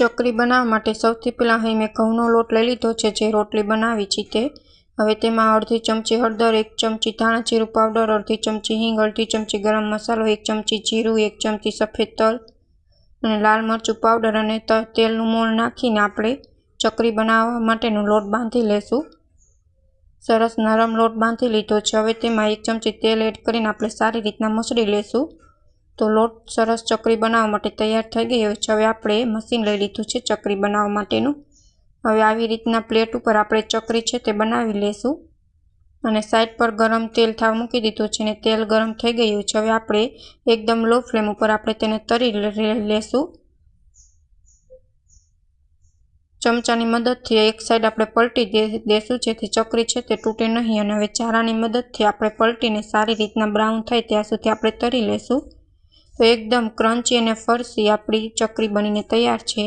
ચકરી બનાવવા માટે સૌથી પહેલાં અહીં મેં ઘઉંનો લોટ લઈ લીધો છે, જે રોટલી બનાવી છે તે. હવે તેમાં અડધી ચમચી હળદર, એક ચમચી ધાણા જીરું પાવડર, અડધી ચમચી હિંગ, અડધી ચમચી ગરમ મસાલો, એક ચમચી જીરું, એક ચમચી સફેદ તલ અને લાલ મરચું પાવડર અને તેલનું મોણ નાખીને આપણે ચકરી બનાવવા માટેનો લોટ બાંધી લેશું. સરસ નરમ લોટ બાંધી લીધો છે. હવે તેમાં એક ચમચી તેલ એડ કરીને આપણે સારી રીતના મસળી લેશું. તો લોટ સરસ ચકરી બનાવવા માટે તૈયાર થઈ ગયો છે હવે આપણે મશીન લઈ લીધું છે ચકરી બનાવવા માટેનું. હવે આવી રીતના પ્લેટ ઉપર આપણે ચકરી છે તે બનાવી લેશું. અને સાઈડ પર ગરમ તેલ થાવ મૂકી દીધું છે ને તેલ ગરમ થઈ ગયું છે. હવે આપણે એકદમ લો ફ્લેમ ઉપર આપણે તેને તરી લેશું. ચમચાની મદદથી એક સાઈડ આપણે પલટી દેશું જેથી ચકરી છે તે તૂટે નહીં. અને હવે ચારાની મદદથી આપણે પલટીને સારી રીતના બ્રાઉન થાય ત્યાં સુધી આપણે તરી લેશું. તો એકદમ ક્રન્ચી અને ફરસી આપણી ચકરી બનીને તૈયાર છે.